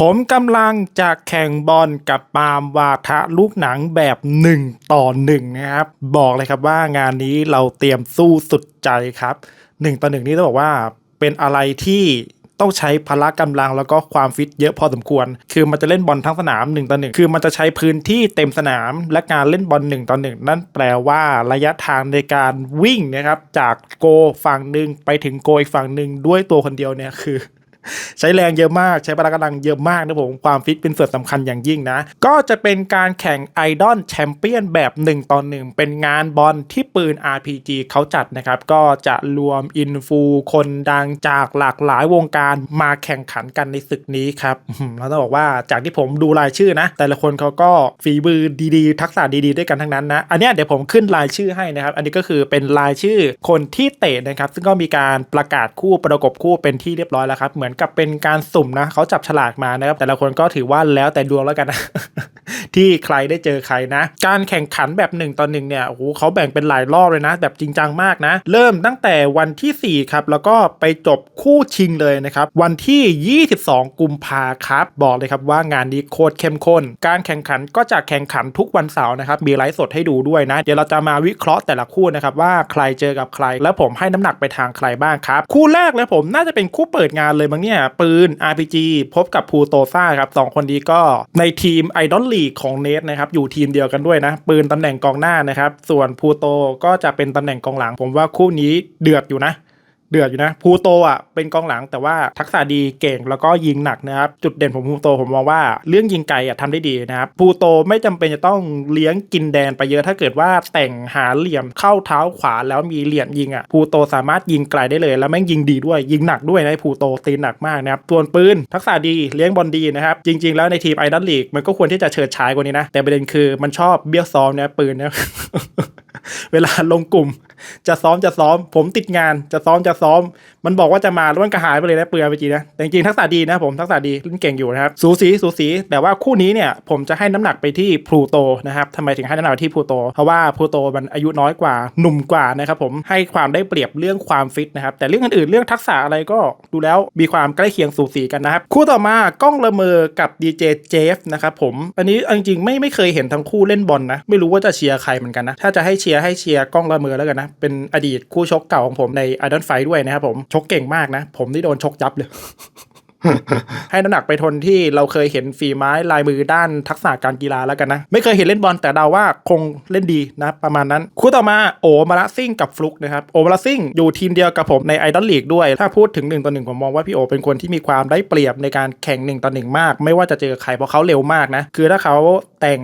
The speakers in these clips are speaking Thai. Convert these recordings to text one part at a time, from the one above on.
ผมกำลังจะแข่งบอลกับปาล์มวาทะลูกหนังแบบ 1 ต่อ 1 นะครับ บอกเลยครับว่างานนี้เราเตรียมสู้สุดใจครับ 1 ต่อ 1 นี่ต้องบอกว่าเป็นอะไรที่ต้องใช้พละกำลังแล้วก็ความฟิตเยอะพอสมควร คือมันจะเล่นบอลทั้งสนาม1ต่อ1คือมันจะใช้พื้นที่เต็มสนาม และการเล่นบอล1ต่อ1นั่นแปลว่าระยะทางในการวิ่งนะครับจากโกฝั่งหนึ่งไปถึงโกอีกฝั่งหนึ่งด้วยตัวคนเดียวเนี่ยคือ ใช้แรงเยอะมาก ใช้พละกำลังเยอะมากนะผมความฟิตเป็นส่วนสำคัญอย่างยิ่งนะ ก็จะเป็นการแข่งไอดอลแชมเปี้ยนแบบ1ต่อ1เป็นงานบอลที่ปืน RPG เขาจัดนะครับ ก็จะรวมอินฟูคนดังจากหลากหลายวงการมาแข่งขันกันในศึกนี้ครับอื้อหือแล้วต้องบอกว่าจากที่ผมดูรายชื่อนะ แต่ละคนเขาก็ฝีมือดีๆ ทักษะดีๆ ด้วยกันทั้งนั้นนะ อันนี้เดี๋ยวผมขึ้นรายชื่อให้นะครับ อันนี้ก็คือเป็นรายชื่อคนที่เตะนะครับ ซึ่งก็มีการประกาศคู่ประกบคู่เป็นที่เรียบร้อยแล้วครับ เหมือนกับเป็นการสุ่มนะเขาจับฉลากมานะครับ แต่ละคนก็ถือว่าแล้วแต่ดวงแล้วกันนะที่ใครได้เจอใครนะ การแข่งขันแบบ1ต่อ1เนี่ยโอ้โหเขาแบ่งเป็นหลายรอบเลยนะ แบบจริงจังมากนะ เริ่มตั้งแต่วันที่ 4 ครับ แล้วก็ไปจบคู่ชิงเลยนะครับ วันที่ 22 กุมภาครับ บอกเลยครับว่างานนี้โคตรเข้มข้น การแข่งขันก็จะแข่งขันทุกวันเสาร์นะครับ มีไลฟ์สดให้ดูด้วยนะ เดี๋ยวเราจะมาวิเคราะห์แต่ละคู่นะครับว่าใครเจอกับใคร แล้วผมให้น้ำหนักไปทางใครบ้างครับ คู่แรกเลยผมน่าจะเป็นคู่เปิดงานเลยมั้งเนี่ยปืน RPG พบกับภูโตซ่าครับสองคนนี้ก็ในทีมไอดอลลีกของเนทนะครับอยู่ทีมเดียวกันด้วยนะ ปืนตำแหน่งกองหน้านะครับ ส่วนภูโตก็จะเป็นตำแหน่งกองหลัง ผมว่าคู่นี้เดือดอยู่นะ เดือดอยู่นะภูโตอะเป็นกองหลังแต่ว่าทักษะดีเก่งแล้วก็ยิงหนักนะครับ จุดเด่นของภูโตผมมองว่าเรื่องยิงไกลอะทำได้ดีนะครับภูโตไม่จำเป็นจะต้องเลี้ยงกินแดนไปเยอะถ้าเกิดว่าแต่งหาเหลี่ยมเข้าเท้าขวาแล้วมีเหลี่ยมยิงอะภูโตสามารถยิงไกลได้เลย แล้วแม่งยิงดีด้วยยิงหนักด้วยนะภูโตตีหนักมากนะครับส่วนปืนทักษะดีเลี้ยงบอลดีนะครับจริง ๆ แล้วในทีมไอดอลลีกมันก็ควรที่จะเฉิดฉายกว่านี้นะแต่ประเด็นคือมันชอบเบี้ยวซ้อมนะปืนนะ เวลาลงกลุ่ม จะซ้อมจะซ้อม ผมติดงานจะซ้อมจะซ้อม มันบอกว่าจะมาแล้วมันก็หายไปเลยนะเปลือยไปจริงนะแต่จริงๆทักษะดีนะผมทักษะดีเล่นเก่งอยู่นะครับสูสีสูสี แต่ว่าคู่นี้เนี่ยผมจะให้น้ำหนักไปที่พลูโตนะครับทำไมถึงให้น้ำหนักไปที่พลูโต เพราะว่าพลูโตมันอายุน้อยกว่าหนุ่มกว่านะครับผมให้ความได้เปรียบเรื่องความฟิตนะครับแต่เรื่องอื่นๆเรื่องทักษะอะไรก็ดูแล้วมีความใกล้เคียงสูสีกันนะครับคู่ต่อมากล้องละเมอกับดีเจเจฟนะครับผมอันนี้จริงๆไม่ไม่เคยเห็นทั้งคู่เล่นบอลนะไม่รู้ว่าจะเชียร์ใครเหมือนกันนะถ้าจะให้เชียร์ให้เชียร์กล้องละเมอแล้วกันนะ เป็นอดีตคู่ชกเก่าของผมในไอดอลไฟด้วยนะครับผม ชกเก่งมากนะ ผมนี่โดนชกยับเลย ให้น้ำหนักไปทนที่เราเคยเห็นฝีไม้ลายมือด้านทักษะการกีฬาแล้วกันนะ ไม่เคยเห็นเล่นบอลแต่เดาว่าคงเล่นดีนะ ประมาณนั้น คู่ต่อมาโอมาระซิ่งกับฟลุกนะครับโอมาระซิ่งอยู่ทีมเดียวกับผมในไอดอลลีกด้วย ถ้าพูดถึง1ต่อหนึ่งผมมองว่าพี่โอเป็นคนที่มีความได้เปรียบในการแข่ง1ต่อหนึ่งมาก ไม่ว่าจะเจอใครเพราะเขาเร็วมากนะคือถ้าเขาแต่ง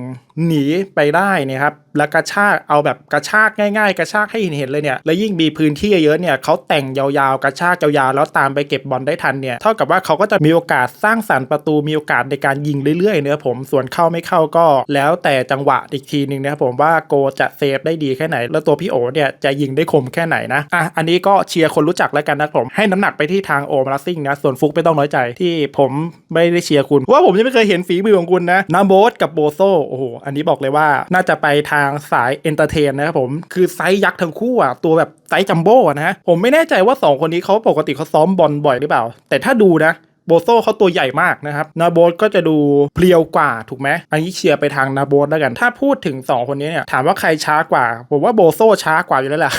หนีไปได้นี่ครับแล้วกระชากเอาแบบกระชากง่าย ๆ กระชากให้เห็นๆเลยเนี่ยแล้วยิ่งมีพื้นที่เยอะเนี่ยเขาแต่งยาวๆ กระชากยาวๆแล้วตามไปเก็บบอลได้ทันเนี่ยเท่ากับว่าเขาก็จะมีโอกาสสร้างสรรค์ประตูมีโอกาสในการยิงเรื่อยๆเนื้อผมส่วนเข้าไม่เข้าก็ แล้วแต่จังหวะอีกทีหนึ่งนะครับผมว่าโกจะเซฟได้ดีแค่ไหน แล้วตัวพี่โอเนี่ยจะยิงได้คมแค่ไหนนะอะอันนี้ก็เชียร์คนรู้จักแล้วกันนะผมให้น้ำหนักไปที่ทางโอมาซิ่งนะส่วนฟุกไม่ต้องน้อยใจที่ผมไม่ได้เชียร์คุณเพราะว่าผมยังไม่เคยเห็นฝีมือของคุณนะนาโบสกับโบโซโอ้โหอันนี้บอกเลยว่าน่าจะไปทางสายเอนเตอร์เทนนะครับผม คือไซส์ยักษ์ทั้งคู่อะ ตัวแบบไซส์จัมโบ้อะนะผมไม่แน่ใจว่าสองคนนี้เขาปกติเขาซ้อมบอลบ่อยหรือเปล่า แต่ถ้าดูนะ โบโซเขาตัวใหญ่มากนะครับนาโบสก็จะดูเพรียวกว่าถูกไหมอันนี้เชียร์ไปทางนาโบสแล้วกัน ถ้าพูดถึง 2 คนนี้เนี่ยถามว่าใครช้ากว่า ผมว่าโบโซช้ากว่าอยู่แล้วแหละ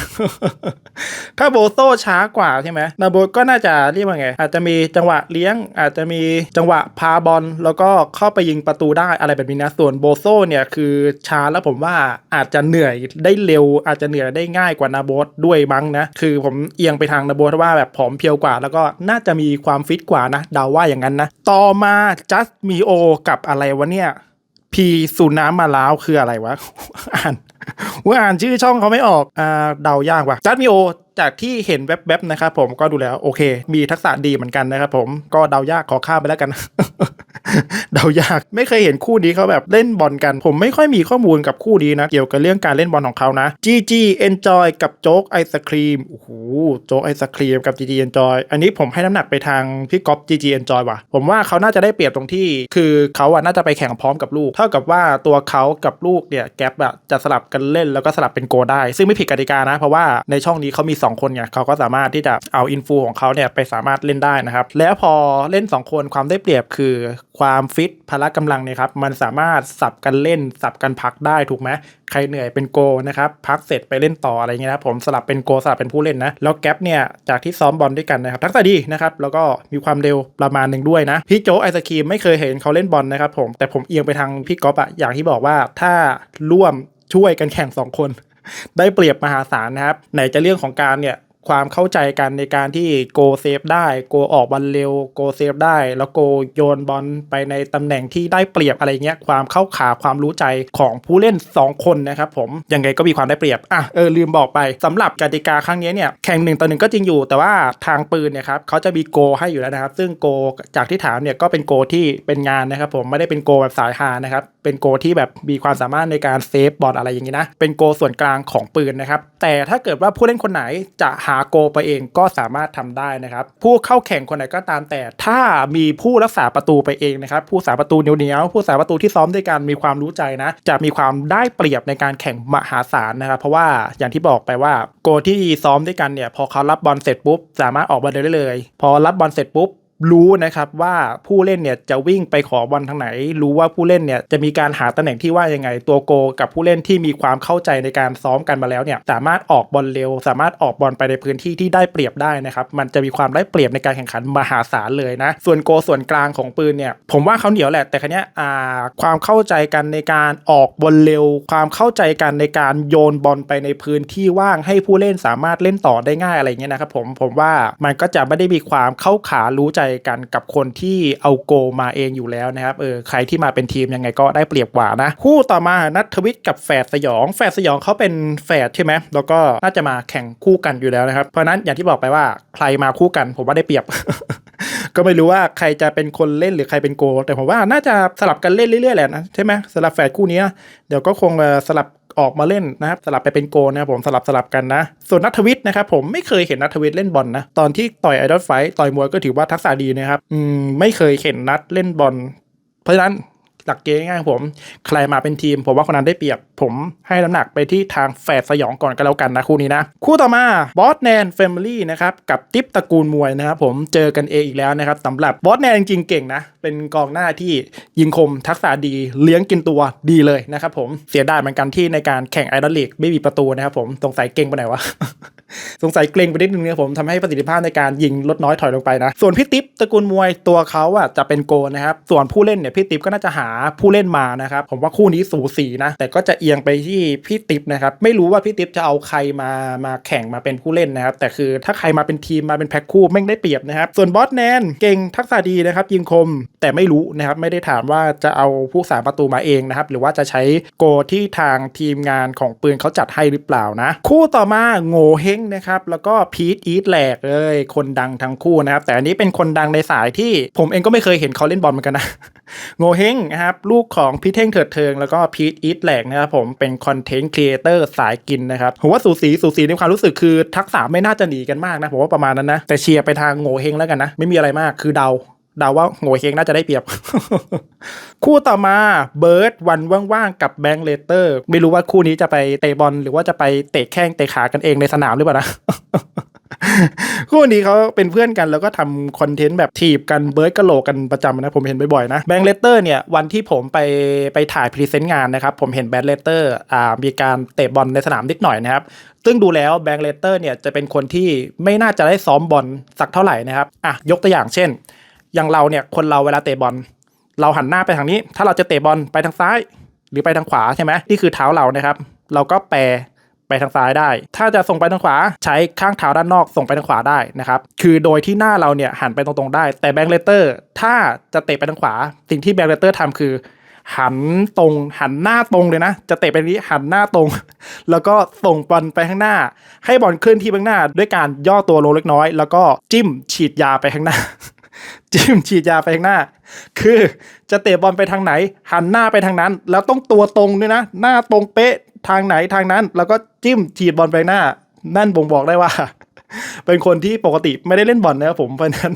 ถ้าโบโซช้ากว่าใช่ไหมนาโบสก็น่าจะเรียกว่าไง อาจจะมีจังหวะเลี้ยง อาจจะมีจังหวะพาบอลแล้วก็เข้าไปยิงประตูได้อะไรแบบนี้นะ ส่วนโบโซเนี่ยคือช้าแล้วผมว่าอาจจะเหนื่อยได้เร็ว อาจจะเหนื่อยได้ง่ายกว่านาโบสด้วยมั้งนะ คือผมเอียงไปทางนาโบสว่าแบบผอมเพรียวกว่า แล้วก็น่าจะมีความฟิตกว่านะเดาว่าอย่างนั้นนะ ต่อมาจัสมีโอกับอะไรวะเนี่ย พีสุน้ำมาล้าวคืออะไรวะ อ่านว่าอ่านชื่อช่องเขาไม่ออกอ่าเดายากว่ะจัสมิโอจากที่เห็นแวบๆนะครับผมก็ดูแล้วโอเค มีทักษะดีเหมือนกันนะครับผมก็เดายากขอข้ามไปแล้วกัน เดายากไม่เคยเห็นคู่นี้เขาแบบเล่นบอลกัน ผมไม่ค่อยมีข้อมูลกับคู่นี้นะ เกี่ยวกับเรื่องการเล่นบอลของเขานะ GG Enjoy กับโจ๊กไอศครีมโอ้โหโจ๊กไอศครีมกับ GG Enjoy อันนี้ผมให้น้ำหนักไปทางพี่ก๊อฟ GG Enjoy ว่ะผมว่าเขาน่าจะได้เปรียบตรงที่ คือเขาอะน่าจะไปแข่งพร้อมกับลูก เท่ากับว่าตัวเขากับลูกเนี่ยแกปอะจะสลับกันเล่นแล้วก็สลับเป็นโกได้ ซึ่งไม่ผิดกติกานะเพราะว่าในช่องนี้เขามี 2 คนไงเขาก็สามารถที่จะเอาอินฟูของเขาเนี่ยไปสามารถเล่นได้นะครับแล้วพอเล่น 2 คนความได้เปรียบคือความฟิตพละกำลังเนี่ยครับมันสามารถสับกันเล่น สับกันพักได้ถูกไหมใครเหนื่อยเป็นโกนะครับพักเสร็จไปเล่นต่ออะไรเงี้ยนะครับผมสลับเป็นโกสลับเป็นผู้เล่นนะแล้วแก๊ปเนี่ยจากที่ซ้อมบอลด้วยกันนะครับทักษะดีนะครับแล้วก็มีความเร็วประมาณหนึ่งด้วยนะพี่โจไอศครีมไม่เคยเห็นเขาเล่นบอลนะครับผมแต่ผมเอียงไปทางพี่ก๊อฟอะอย่างที่บอกว่าถ้าร่วมช่วยกันแข่งสองคนได้เปรียบมหาศาลนะครับไหนจะเรื่องของการเนี่ย ความเข้าใจกันในการที่โกเซฟได้ โกออกบอลเร็ว โกเซฟได้ แล้วโกโยนบอลไปในตำแหน่งที่ได้เปรียบอะไรเงี้ย ความเข้าขาความรู้ใจของผู้เล่น 2 คนนะครับผม ยังไงก็มีความได้เปรียบ อะ เออ ลืมบอกไปสำหรับกติกาครั้งนี้เนี่ย แข่งหนึ่งต่อหนึ่งก็จริงอยู่ แต่ว่าทางปืนเนี่ยครับเขาจะมีโกให้อยู่แล้วนะครับ ซึ่งโกจากที่ถามเนี่ยก็เป็นโกที่เป็นงานนะครับ ผมไม่ได้เป็นโกแบบสายฮานะครับ เป็นโกที่แบบมีความสามารถในการเซฟบอลอะไรอย่างนี้นะ เป็นโกส่วนกลางของปืนนะครับ แต่ถ้าเกิดว่าผู้เล่นคนไหนจะหาโกไปเองก็สามารถทำได้นะครับผู้เข้าแข่งคนไหนก็ตามแต่ ถ้ามีผู้รักษาประตูไปเองนะครับผู้สาประตูเหนียวๆผู้รักษาประตูที่ซ้อมด้วยกันมีความรู้ใจนะ จะมีความได้เปรียบในการแข่งมหาศาลนะครับ เพราะว่าอย่างที่บอกไปว่าโกที่ซ้อมด้วยกันเนี่ยพอเขารับบอลเสร็จปุ๊บสามารถออกบอลได้เลย พอรับบอลเสร็จปุ๊บ รู้นะครับว่าผู้เล่นเนี่ยจะวิ่งไปขอบอลทางไหน รู้ว่าผู้เล่นเนี่ยจะมีการหาตำแหน่งที่ว่ายังไง ตัวโกกับผู้เล่นที่มีความเข้าใจในการซ้อมกันมาแล้วเนี่ยสามารถออกบอลเร็ว สามารถออกบอลไปในพื้นที่ที่ได้เปรียบได้นะครับมันจะมีความได้เปรียบในการแข่งขันมหาศาลเลยนะส่วนโกส่วนกลางของปืนเนี่ยผมว่าเขาเหนียวแหละแต่ครั้นี้ยอ่าความเข้าใจกันในการออกบอลเร็ว ความเข้าใจกันในการโยนบอลไปในพื้นที่ว่างให้ผู้เล่นสามารถเล่นต่อได้ง่ายอะไรเงี้ยนะครับผมผมว่ามันก็จะไม่ได้มีความเข้าขารู้ใจกันกับคนที่เอาโกมาเองอยู่แล้วนะครับเออใครที่มาเป็นทีมยังไงก็ได้เปรียบกว่านะ คู่ต่อมานัททวิทกับแฝดสยองแฝดสยองเขาเป็นแฝดใช่ไหมแล้วก็น่าจะมาแข่งคู่กันอยู่แล้วนะครับ เพราะนั้นอย่างที่บอกไปว่าใครมาคู่กันผมว่าได้เปรียบก็ไม่รู้ว่าใครจะเป็นคนเล่นหรือใครเป็นโก แต่ผมว่าน่าจะสลับกันเล่นเรื่อยๆแหละนะใช่ไหมสลับแฝดคู่นี้เดี๋ยวก็คงสลับ ออกมาเล่นนะครับสลับไปเป็นโกนะครับผมสลับสลับกันนะ ส่วนนัทวิทย์นะครับผมไม่เคยเห็นนัทวิทย์เล่นบอลนะตอนที่ต่อยไอดอลไฟต่อยมวยก็ถือว่าทักษะดีนะครับอืมไม่เคยเห็นนัทเล่นบอลเพราะฉะนั้น หลักเกณฑ์ง่ายๆผม ใครมาเป็นทีม ผมว่าคนนั้นได้เปรียบ ผมให้น้ำหนักไปที่ทางแฝดสยองก่อนก็แล้วกันนะคู่นี้นะ คู่ต่อมาบอสแนนแฟมิลี่นะครับกับติ๊บตระกูลมวยนะครับผมเจอกันเองอีกแล้วนะครับสำหรับบอสแนนจริงเก่งนะ เป็นกองหน้าที่ยิงคมทักษะดีเลี้ยงกินตัวดีเลยนะครับผมเสียดายเหมือนกันที่ในการแข่งไอดอลลีกไม่มีประตูนะครับผมสงสัยเก่งไปไหนวะสงสัยเกรงไปนิดนึงนะผมทำให้ประสิทธิภาพในการยิงลดน้อยถอยลงไปนะ ส่วนพี่ติ๊บตระกูลมวยตัวเขาอะจะเป็นโกนะครับส่วนผู้เล่นเนี่ยพี่ติ๊บก็น่าจะหาผู้เล่นมานะครับผมว่าคู่นี้สูสีนะ แต่ก็จะเอียงไปที่พี่ติ๊บนะครับไม่รู้ว่าพี่ติ๊บจะเอาใครมามาแข่งมาเป็นผู้เล่นนะครับแต่คือถ้าใครมาเป็นทีมมาเป็นแพ็คคู่แม่งได้เปรียบนะครับส่วนบอสแนนเก่งทักษะดีนะครับยิงคมแต่ไม่รู้นะครับไม่ได้ถามว่าจะเอาผู้สาประตูมาเองนะครับหรือว่าจะใช้โกที่ทางทีมงานของปืนเขาจัดให้หรือเปล่านะ คู่ต่อมาโง่เฮงนะครับแล้วก็พีทอีทแหลกเลยคนดังทั้งคู่นะครับแต่อันนี้เป็นคนดังในสายที่ผมเองก็ไม่เคยเห็นเขาเล่นบอลเหมือนกันนะโง่เฮงนะครับลูกของพีทเท่งเถิดเทิงแล้วก็พีทอีทแหลกนะครับผมเป็นคอนเทนต์ครีเอเตอร์สายกินนะครับผมว่าสูสีสูสีในความรู้สึกคือทักษะไม่น่าจะหนีกันมากนะผมว่าประมาณนั้นนะแต่เชียร์ไปทางโง่เฮงแล้วกันนะไม่มีอะไรมากคือเดาเดาว่าโง่เฮงน่าจะได้เปรียบ คู่ต่อมาเบิร์ดวันว่างๆกับแบงค์เลเตอร์ ไม่รู้ว่าคู่นี้จะไปเตะบอลหรือว่าจะไปเตะแข้งเตะขากันเองในสนามหรือเปล่านะ คู่นี้เขาเป็นเพื่อนกันแล้วก็ทำคอนเทนต์แบบถีบกันเบิร์ดกะโหลกกันประจำนะ ผมเห็นบ่อยๆนะแบงค์เลเตอร์เนี่ย วันที่ผมไปไปถ่ายพรีเซนต์งานนะครับ ผมเห็นแบงค์เลเตอร์อ่ามีการเตะบอลในสนามนิดหน่อยนะครับ ซึ่งดูแล้วแบงค์เลเตอร์เนี่ยจะเป็นคนที่ไม่น่าจะได้ซ้อมบอลสักเท่าไหร่นะครับอะยกตัวอย่างเช่น อย่างเราเนี่ยคนเราเวลาเตะบอลเราหันหน้าไปทางนี้ ถ้าเราจะเตะบอลไปทางซ้าย หรือไปทางขวาใช่ไหมนี่คือเท้าเรานะครับ เราก็แปร ไปทางซ้ายได้ ถ้าจะส่งไปทางขวาใช้ข้างเท้าด้านนอกส่งไปทางขวาได้นะครับ คือโดยที่หน้าเราเนี่ยหันไปตรงๆได้ แต่แบงค์เลเตอร์ถ้าจะเตะไปทางขวา สิ่งที่แบงค์เลเตอร์ทำคือ หันตรงหันหน้าตรงเลยนะ จะเตะไปนี้หันหน้าตรง แล้วก็ส่งบอลไปข้างหน้า ให้บอลเคลื่อนที่ไปข้างหน้า ด้วยการย่อตัวลงเล็กน้อย แล้วก็จิ้มฉีดยาไปข้างหน้าจิ้มฉีดยาไปข้างหน้า คือจะเตะบอลไปทางไหน หันหน้าไปทางนั้น แล้วต้องตัวตรงด้วยนะ หน้าตรงเป๊ะ ทางไหนทางนั้น แล้วก็จิ้มฉีดบอลไปหน้า นั่นบ่งบอกได้ว่า เป็นคนที่ปกติไม่ได้เล่นบอลนะครับผมเพราะฉะนั้น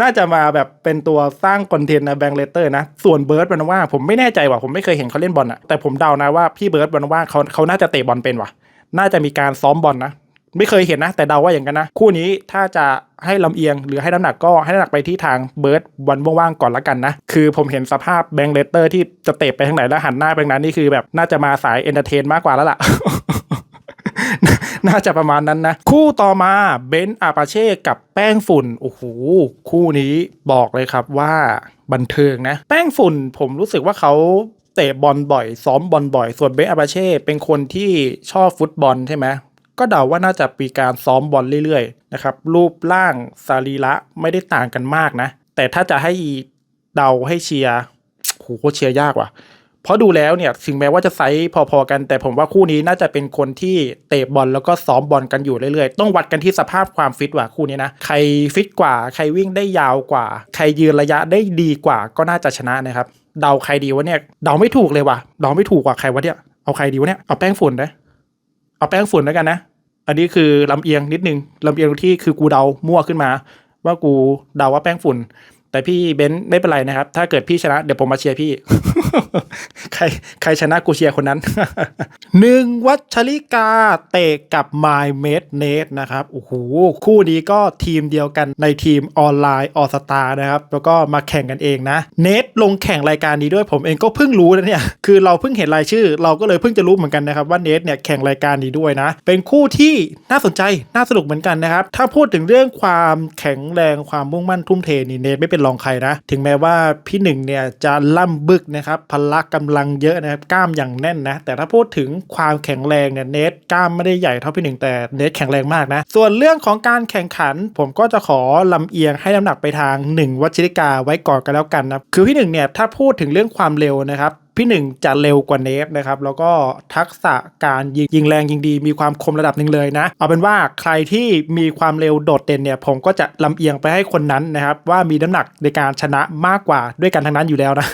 น่าจะมาแบบเป็นตัวสร้างคอนเทนต์นะแบงเลเตอร์นะ ส่วนเบิร์ดวันว่าผมไม่แน่ใจว่ะผมไม่เคยเห็นเขาเล่นบอลอะแต่ผมเดานะว่าพี่เบิร์ดวันว่าเขาเขาน่าจะเตะบอลเป็นว่ะ น่าจะมีการซ้อมบอลนะ ไม่เคยเห็นนะ แต่เดาว่าอย่างนั้นนะ คู่นี้ถ้าจะให้ลำเอียงหรือให้น้ำหนักก็ให้น้ำหนักไปที่ทางเบิร์ดวันว่างๆก่อนละกันนะ คือผมเห็นสภาพแบงค์เลสเตอร์ที่จะเตะไปทางไหนแล้วหันหน้าไปนั้นนี่คือแบบน่าจะมาสายเอนเตอร์เทนมากกว่าแล้วล่ะน่าจะประมาณนั้นนะ คู่ต่อมาเบนซ์อาปาเช่กับแป้งฝุ่น โอ้โห คู่นี้บอกเลยครับว่าบันเทิงนะ แป้งฝุ่นผมรู้สึกว่าเขาเตะบอลบ่อย ซ้อมบอลบ่อย ส่วนเบนซ์อาปาเช่เป็นคนที่ชอบฟุตบอลใช่ไหม ก็เดาว่าน่าจะมีการซ้อมบอลเรื่อยๆนะครับรูปร่างสรีระไม่ได้ต่างกันมากนะ แต่ถ้าจะให้เดาให้เชียร์โหเชียร์ยากว่ะเพราะดูแล้วเนี่ยถึงแม้ว่าจะไซส์พอๆกัน แต่ผมว่าคู่นี้น่าจะเป็นคนที่เตะบอลแล้วก็ซ้อมบอลกันอยู่เรื่อยๆ ต้องวัดกันที่สภาพความฟิตว่ะคู่นี้นะ ใครฟิตกว่า ใครวิ่งได้ยาวกว่า ใครยืนระยะได้ดีกว่าก็น่าจะชนะนะครับ เดาใครดีวะเนี่ย เดาไม่ถูกเลยว่ะ เดาไม่ถูกว่ะใครวะเนี่ย เอาใครดีวะเนี่ย เอาแป้งฝุ่นนะ เอาแป้งฝุ่นแล้วกันนะ อันนี้คือลำเอียงนิดนึงลำเอียงที่คือกูเดามั่วขึ้นมา ว่ากูเดาว่าแป้งฝุ่น แต่พี่เบนซ์ไม่เป็นไรนะครับ ถ้าเกิดพี่ชนะเดี๋ยวผมมาเชียร์พี่ ใครใครชนะกูเชียร์คนนั้นหนึ่งวัชริกาเตะกับ My m a d n e t นะครับโอ้โหคู่นี้ก็ทีมเดียวกันในทีมออนไลน์ออสตานะครับ แล้วก็มาแข่งกันเองนะ เนทลงแข่งรายการนี้ด้วยผมเองก็เพิ่งรู้นะเนี่ย คือเราเพิ่งเห็นรายชื่อ เราก็เลยเพิ่งจะรู้เหมือนกันนะครับว่าเนทเนี่ยแข่งรายการนี้ด้วยนะ เป็นคู่ที่น่าสนใจน่าสนุกเหมือนกันนะครับ ถ้าพูดถึงเรื่องความแข็งแรงความมุ่งมั่นทุ่มเทนี่เนทไม่เป็นรองใครนะ ถึงแม้ว่าพี่หนึ่งเนี่ยจะล่ำบึกนะครับพละกำลังเยอะนะครับกล้ามอย่างแน่นนะ แต่ถ้าพูดถึงความแข็งแรงเนี่ยเนทกล้ามไม่ได้ใหญ่เท่าพี่หนึ่งแต่เนทแข็งแรงมากนะ ส่วนเรื่องของการแข่งขัน ผมก็จะขอลำเอียงให้น้ำหนักไปทางหนึ่งวัชิริกาไว้ก่อนกันแล้วกันนะคือพี่หนึ่งเนี่ยถ้าพูดถึงเรื่องความเร็วนะครับพี่หนึ่งจะเร็วกว่าเนฟนะครับแล้วก็ทักษะการยิงยิงแรงยิงดี มีความคมระดับหนึ่งเลยนะ เอาเป็นว่าใครที่มีความเร็วโดดเด่นเนี่ยผมก็จะลำเอียงไปให้คนนั้นนะครับว่ามีน้ำหนักในการชนะมากกว่าด้วยกันทั้งนั้นอยู่แล้วนะ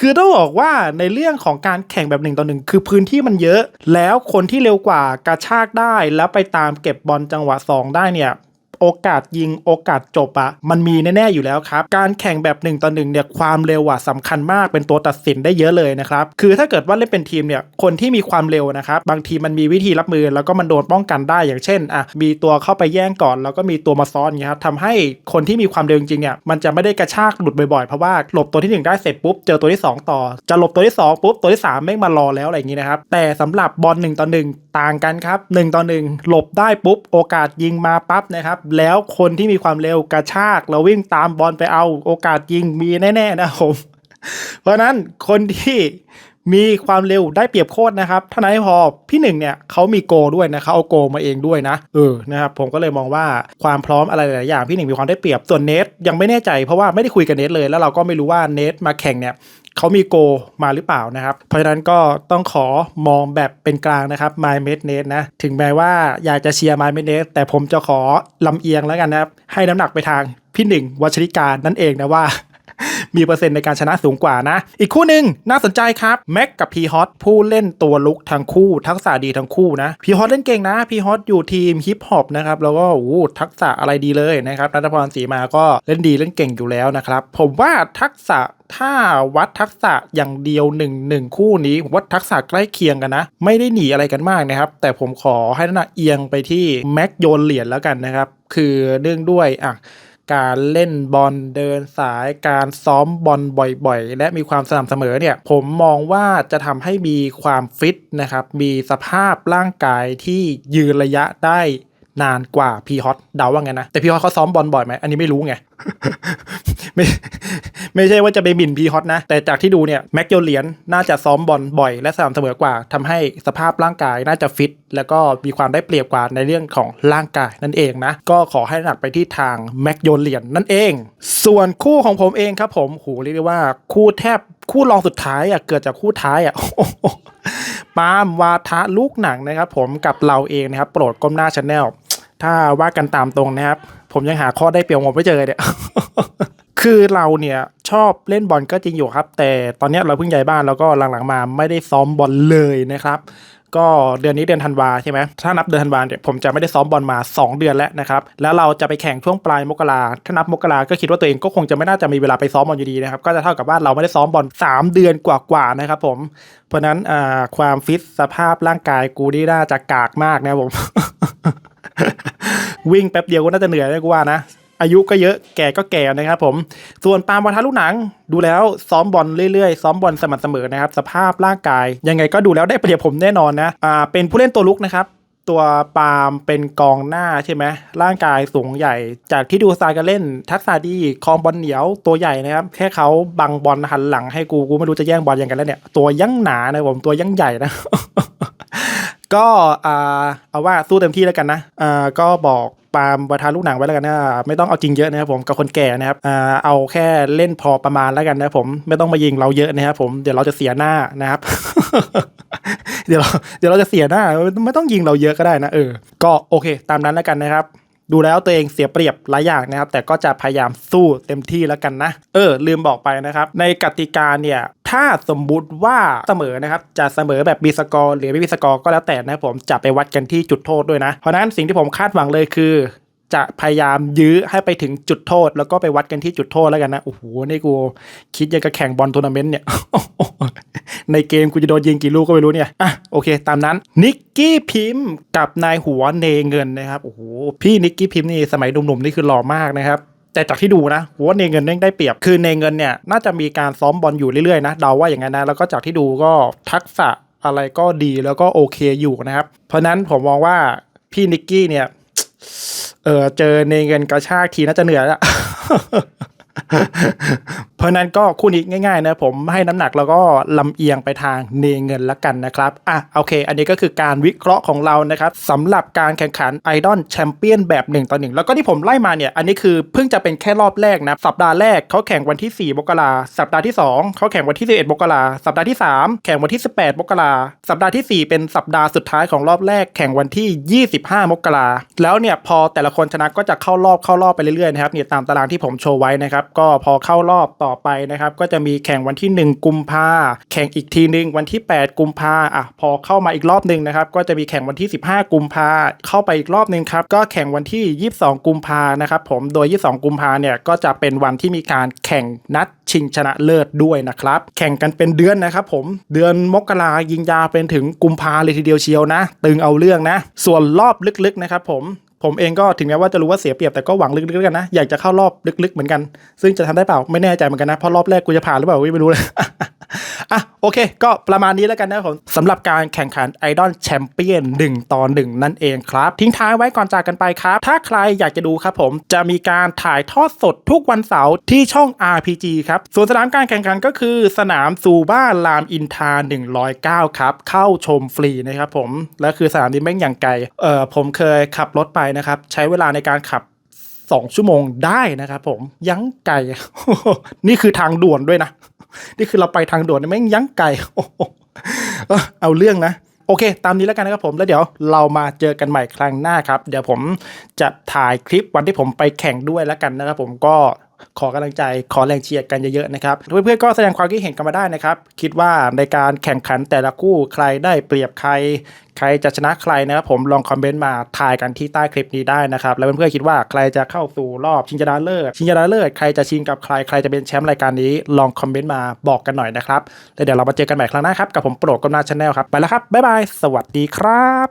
คือต้องบอกว่าในเรื่องของการแข่งแบบหนึ่งต่อหนึ่งคือพื้นที่มันเยอะ แล้วคนที่เร็วกว่ากระชากได้แล้วไปตามเก็บบอลจังหวะ 2 ได้เนี่ย โอกาสยิงโอกาสจบอะมันมีแน่ๆอยู่แล้วครับ การแข่งแบบหนึ่งต่อหนึ่งเนี่ยความเร็วอะสำคัญมากเป็นตัวตัดสินได้เยอะเลยนะครับ คือถ้าเกิดว่าเล่นเป็นทีมเนี่ยคนที่มีความเร็วนะครับบางทีมันมีวิธีรับมือแล้วก็มันโดนป้องกันได้อย่างเช่นอะมีตัวเข้าไปแย่งก่อน แล้วก็มีตัวมาซ้อนเงี้ยครับทำให้คนที่มีความเร็วจริงๆเนี่ยมันจะไม่ได้กระชากหลุดบ่อยๆ เพราะว่าหลบตัวที่หนึ่งได้เสร็จปุ๊บเจอตัวที่สองต่อ จะหลบตัวที่สองปุ๊บตัวที่สามแม่งมารอแล้วอะไรอย่างงี้นะครับแต่สำหรับบอลหนึ่งต่อหนึ่งต่างกันครับหนึ่งต่อหนึ่งหลบได้ปุ๊บ โอกาสยิงมาปั๊บนะครับ แล้วคนที่มีความเร็วกระชากแล้ววิ่งตามบอลไปเอา โอกาสยิงมีแน่ๆนะครับผม เพราะนั้นคนที่มีความเร็วได้เปรียบโคตรนะครับท่านั้นพอพี่หนึ่งเนี่ยเขามีโกด้วยนะเขาเอาโกมาเองด้วยนะเออนะครับผมก็เลยมองว่าความพร้อมอะไรหลายอย่างพี่หนึ่งมีความได้เปรียบส่วนเนทยังไม่แน่ใจเพราะว่าไม่ได้คุยกับเนทเลยแล้วเราก็ไม่รู้ว่าเนทมาแข่งเนี่ย เขามีโกมาหรือเปล่านะครับ เพราะฉะนั้นก็ต้องขอมองแบบเป็นกลางนะครับ My m e d n e t นะถึงแม้ว่าอยากจะเชียร์ My m e d n e t แต่ผมจะขอลำเอียงแล้วกันนะครับ ให้น้ำหนักไปทางพี่หนึ่งวัชริการนั่นเองนะว่า มีเปอร์เซ็นต์ในการชนะสูงกว่านะ อีกคู่หนึ่งน่าสนใจครับแม็กกับพีฮอตผู้เล่นตัวลุกทั้งคู่ทักษะดีทั้งคู่นะพีฮอตเล่นเก่งนะพีฮอตอยู่ทีมฮิปฮอปนะครับแล้วก็โอ้ทักษะอะไรดีเลยนะครับรัตพรศรีมาก็เล่นดีเล่นเก่งอยู่แล้วนะครับผมว่าทักษะถ้าวัดทักษะอย่างเดียวหนึ่งหนึ่งคู่นี้ผมว่าทักษะใกล้เคียงกันนะ ไม่ได้หนีอะไรกันมากนะครับ แต่ผมขอให้น้ำหนักเอียงไปที่แม็กโยนเหรียญแล้วกันนะครับ คือเนื่องด้วยอะ การเล่นบอลเดินสายการซ้อมบอลบ่อยๆ และมีความสม่ำเสมอเนี่ยผมมองว่าจะทำให้มีความฟิตนะครับมีสภาพร่างกายที่ยืนระยะได้นานกว่าพีฮอตเดาว่าไงนะ แต่พีฮอตเขาซ้อมบอลบ่อยไหมอันนี้ไม่รู้ไง ไม่ไม่ใช่ว่าจะไปหมิ่นพีฮอตนะ แต่จากที่ดูเนี่ยแม็กโยเหรียญน่าจะซ้อมบอลบ่อยและสม่ำเสมอกว่าทำให้สภาพร่างกายน่าจะฟิต แล้วก็มีความได้เปรียบกว่าในเรื่องของร่างกายนั่นเองนะ ก็ขอให้หนักไปที่ทางแม็กโยเหรียญนั่นเอง ส่วนคู่ของผมเองครับผมโหเรียกได้ว่าคู่แทบคู่รองสุดท้ายอะเกิดจากคู่ท้ายอะปาล์มวาทะลูกหนังนะครับผมกับเราเองนะครับ โปรดก้มหน้าชาแนลถ้าว่ากันตามตรงนะครับ ผมยังหาข้อได้เปรียบผมไม่เจอเนี่ย คือเราเนี่ยชอบเล่นบอลก็จริงอยู่ครับ แต่ตอนนี้เราเพิ่งย้ายบ้านแล้วก็หลังๆมาไม่ได้ซ้อมบอลเลยนะครับ ก็เดือนนี้เดือนธันวาใช่ไหมถ้านับเดือนธันวาเนี่ยผมจะไม่ได้ซ้อมบอลมา 2 เดือนแล้วนะครับแล้วเราจะไปแข่งช่วงปลายมกราถ้านับมกราก็คิดว่าตัวเองก็คงจะไม่น่าจะมีเวลาไปซ้อมบอลอยู่ดีนะครับก็จะเท่ากับว่าเราไม่ได้ซ้อมบอล3 เดือนกว่าๆนะครับ ผมเพราะนั้นอ่าความฟิตสภาพร่างกายกูนี่น่าจะกากมากนะผมวิ่งแป๊บเดียวก็น่าจะเหนื่อยแล้วกูว่านะ อายุก็เยอะแก่ก็แก่นะครับผม ส่วนปาล์มวัฒนลูกหนังดูแล้วซ้อมบอลเรื่อยๆ ซ้อมบอลสม่ำเสมอนะครับ สภาพร่างกาย ยังไงก็ดูแล้วได้เปรียบผมแน่นอนนะอ่าเป็นผู้เล่นตัวลุกนะครับตัวปาล์มเป็นกองหน้าใช่ไหมร่างกายสูงใหญ่ จากที่ดูสไตล์การเล่น ทักษะดีคลองบอลเหนียวตัวใหญ่นะครับ แค่เขาบังบอลหันหลังให้กู กูไม่รู้จะแย่งบอลยังไงแล้วเนี่ย ตัวยังหนานะผม ตัวยังใหญ่นะ ก็อ่าเอาว่าสู้เต็มที่แล้วกันนะอ่าก็บอก ปาล์มประธานลูกหนังไว้แล้วกันนะไม่ต้องเอาจริงเยอะนะครับผมกับคนแก่นะครับเอาแค่เล่นพอประมาณแล้วกันนะผมไม่ต้องมายิงเราเยอะนะครับผมเดี๋ยวเราจะเสียหน้านะครับเดี๋ยวเราเดี๋ยวเราจะเสียหน้าไม่ต้องยิงเราเยอะก็ได้นะเออก็โอเค ตามนั้นแล้วกันนะครับดูแล้วตัวเองเสียเปรียบหลายอย่างนะครับ แต่ก็จะพยายามสู้เต็มที่แล้วกันนะ เออ ลืมบอกไปนะครับ ในกติกาเนี่ย ถ้าสมมุติว่าเสมอนะครับจะเสมอแบบมีสกอร์หรือไม่มีสกอร์ก็แล้วแต่นะครับผมจะไปวัดกันที่จุดโทษด้วยนะ เพราะฉะนั้นสิ่งที่ผมคาดหวังเลยคือจะพยายามยื้อให้ไปถึงจุดโทษ แล้วก็ไปวัดกันที่จุดโทษแล้วกันนะโอ้โหนี่กูคิดยังกับแข่งบอลทัวร์นาเมนต์เนี่ย ในเกมกูจะโดนยิงกี่ลูกก็ไม่รู้เนี่ยอะโอเค ตามนั้นนิกกี้พิมพ์กับนายหัวเนเงินนะครับโอ้โหพี่นิกกี้พิมพ์นี่สมัยหนุ่มๆนี่คือหล่อมากนะครับ แต่จากที่ดูนะหัวเนเงินแม่งได้เปรียบคือเนเงินเนี่ยน่าจะมีการซ้อมบอลอยู่เรื่อยๆนะเดาว่าอย่างนั้นนะแล้วก็จากที่ดูก็ทักษะอะไรก็ดีแล้วก็โอเคอยู่นะครับ เพราะนั้นผมมองว่าพี่นิกกี้เนี่ยเออเจอเนเงินกระชากทีน่าจะเหนื่อยละ เพราะนั้นก็คู่นี้ง่ายๆนะผมให้น้ำหนักแล้วก็ลำเอียงไปทางเนเงินละกันนะครับอะโอเค อันนี้ก็คือการวิเคราะห์ของเรานะครับสำหรับการแข่งขันไอดอลแชมเปี้ยนแบบ1ต่อ1แล้วก็ที่ผมไล่มาเนี่ย อันนี้คือเพิ่งจะเป็นแค่รอบแรกนะ สัปดาห์แรกเขาแข่งวันที่ 4 มกราสัปดาห์ที่ 2เขาแข่งวันที่ 11 มกราสัปดาห์ที่ 3 แข่งวันที่ 18 มกราสัปดาห์ทีสี่4 เป็นสัปดาห์สุดท้ายของรอบแรก แข่งวันที่ 25 มกราแล้วเนี่ยพอแต่ละคนชนะก็จะเข้ารอบเข้ารอบไปเรื่อยๆนะครับเนี่ยตามตารางที่ผมโชว์ไว้นะครับก็พอเข้ารอบต่อไปนะครับก็จะมีแข่งวันที่ 1 กุมภาแข่งอีกทีหนึ่งวันที่ 8 กุมภาอะพอเข้ามาอีกรอบหนึ่งนะครับก็จะมีแข่งวันที่ 15 กุมภาเข้าไปอีกรอบหนึ่งครับก็แข่งวันที่ 22 กุมภานะครับผมโดย 22 กุมภาเนี่ยก็จะเป็นวันที่มีการแข่งนัดชิงชนะเลิศด้วยนะครับแข่งกันเป็นเดือนนะครับผมเดือนมกรายิงยาเป็นถึงกุมภาเลยทีเดียวเชียวนะ ตึงเอาเรื่องนะ ส่วนรอบลึกๆนะครับผม ผมเองก็ถึงแม้ว่าจะรู้ว่าเสียเปรียบแต่ก็หวังลึกๆกันนะ อยากจะเข้ารอบลึกๆเหมือนกัน ซึ่งจะทำได้เปล่าไม่แน่ใจเหมือนกันนะเพราะรอบแรกกูจะผ่านหรือเปล่าไม่รู้เลย อะโอเค ก็ประมาณนี้แล้วกันนะผมสำหรับการแข่งขันไอดอลแชมเปี้ยน1ต่อ1นั่นเองครับ ทิ้งท้ายไว้ก่อนจากกันไปครับ ถ้าใครอยากจะดูครับผมจะมีการถ่ายทอดสดทุกวันเสาร์ที่ช่อง RPG ครับส่วนสนามการแข่งขันก็คือสนามซูบ้ารามอินทรา109 ครับ เข้าชมฟรีนะครับผมและคือสนามนี้แม่งอย่างไกลเออผมเคยขับรถไปนะครับ ใช้เวลาในการขับสองชั่วโมงได้นะครับผม ยังไกลนี่คือทางด่วนด้วยนะ นี่คือเราไปทางด่วนแม่งยั้งไกลโอ้โหเออเอาเรื่องนะโอเค ตามนี้แล้วกันนะครับผม แล้วเดี๋ยวเรามาเจอกันใหม่ครั้งหน้าครับ เดี๋ยวผมจะถ่ายคลิปวันที่ผมไปแข่งด้วยแล้วกันนะครับผมก็ ขอกำลังใจขอแรงเชียร์กันเยอะๆนะครับเพื่อนๆก็แสดงความคิดเห็นกันมาได้นะครับ คิดว่าในการแข่งขันแต่ละคู่ใครได้เปรียบใคร ใครจะชนะใครนะครับผมลองคอมเมนต์มาทายกันที่ใต้คลิปนี้ได้นะครับ แล้วเพื่อนๆคิดว่าใครจะเข้าสู่รอบชิงชนะเลิศชิงชนะเลิศใครจะชิงกับใครใครจะเป็นแชมป์รายการนี้ลองคอมเมนต์มาบอกกันหน่อยนะครับแล้วเดี๋ยวเรามาเจอกันใหม่ครั้งหน้าครับกับผมโปรดกำนาชแนลครับไปแล้วครับบ๊ายบายสวัสดีครับ